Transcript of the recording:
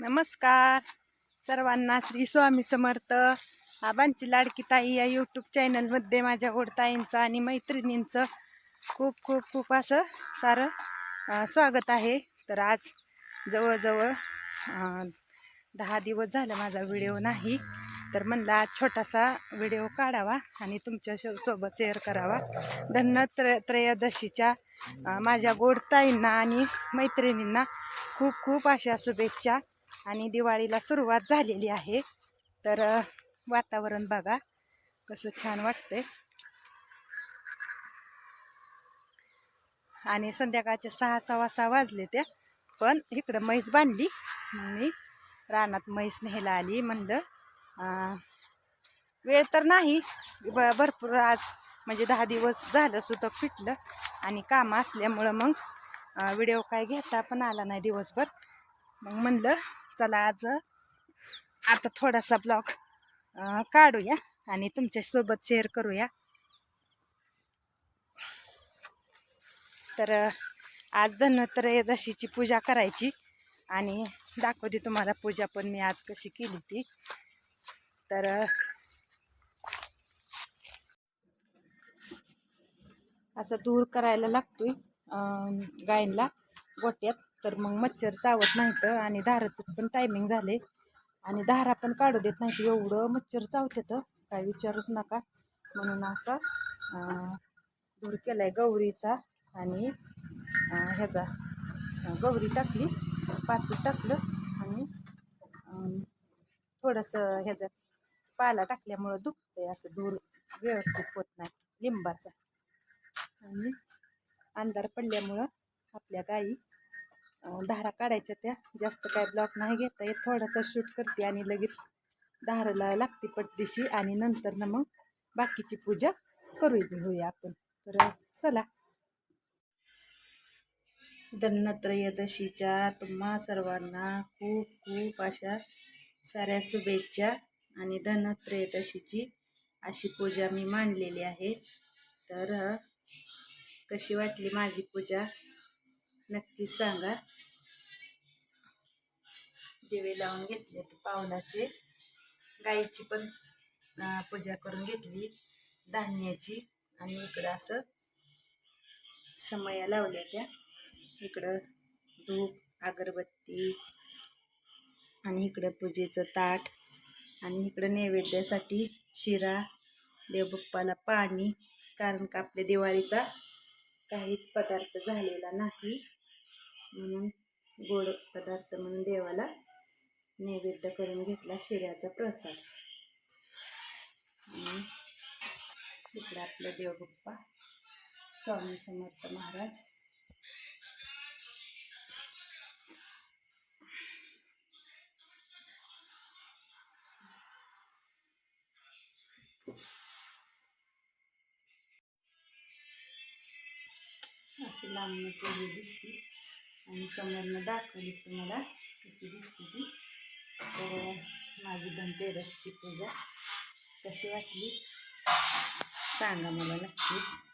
नमस्कार. सर्वांना श्री स्वामी समर्थ. आबांची लाडकी ताई या यूट्यूब चॅनलमध्ये माझ्या गोडताईंचं आणि मैत्रिणींचं खूप खूप खूप असं सारं स्वागत आहे. तर आज जवळजवळ दहा दिवस झालं माझा व्हिडिओ नाही. तर म्हणलं आज छोटासा व्हिडिओ काढावा आणि तुमच्या शो- सोबत शेअर करावा. धन्न त्र त्रयोदशीच्या माझ्या गोडताईंना आणि मैत्रिणींना खूप खूप अशा शुभेच्छा. आणि दिवाळीला सुरुवात झालेली आहे. तर वातावरण बघा कसं छान वाटतंय. आणि संध्याकाळचे सहा सव्वा सहा वाजले त्या पण इकडं म्हैस बांधली. मग मी रानात म्हैस न्यायला आली म्हणलं वेळ तर नाही. ब भरपूर आज म्हणजे दहा दिवस झालं सुद्धा फिटलं आणि कामं असल्यामुळं मग व्हिडिओ काय घेता पण आला नाही दिवसभर. मग म्हणलं चला आज आता थोडासा ब्लॉग काढूया आणि तुमच्यासोबत शेअर करूया. तर आज धनत्रयोदशीची पूजा करायची आणि दाखवते तुम्हाला पूजा पण मी आज कशी केली ती. तर असं दूर करायला लागतोय गायनला गायींला गोट्यात. तर मग मच्छर चावत नाहीत आणि दाराचं पण टायमिंग झाले. आणि धारा पण काढू देत नाहीत. एवढं मच्छर चावतात. काय विचारूच नका. म्हणून असा धूर केला केलाय गौरीचा. आणि ह्याचा गौरी टाकली. पाचू टाकलं. आणि थोडंसं ह्याचा पाला टाकल्यामुळं दुखतंय. असं धूर व्यवस्थित होत नाही. लिंबाचा. आणि अंधार पडल्यामुळं आपल्या गाई धारा काढायच्या त्या. जास्त काय ब्लॉक नाही घेता येत. थोडासा शूट करते आणि लगेच धाराला लागते पटदिशी आणि नंतर ना मग बाकीची पूजा करू घेऊया आपण. तर चला. धनत्रयदशीच्या तुम्हा सर्वांना खूप खूप अशा साऱ्या शुभेच्छा आणि धनत्रयोदशीची अशी पूजा मी मांडलेली आहे. तर कशी वाटली माझी पूजा? नक्कीच सांगा. दिवे लावून घेतले पावलाचे. गाईची पण पूजा करून घेतली. धान्याची आणि इकडं असं समया लावल्या त्या. इकडं धूप अगरबत्ती आणि इकडं पूजेचं ताट आणि इकडं नैवेद्यासाठी शिरा देवबाप्पाला पाणी कारण का आपल्या दिवाळीचा काहीच पदार्थ झालेला नाही. म्हणून गोड पदार्थ म्हणून देवाला नैवेद्य करून घेतला शिऱ्याचा प्रसाद. आणि इकडे आपलं देवगप्पा स्वामी समर्थ महाराज. अशी लांबणं पूजा दिसते. आणि समोरनं दाखवलीच तुम्हाला कशी दिसते ती. तर माझी धनतेरसची पूजा कशी वाटली? सांगा मला नक्कीच.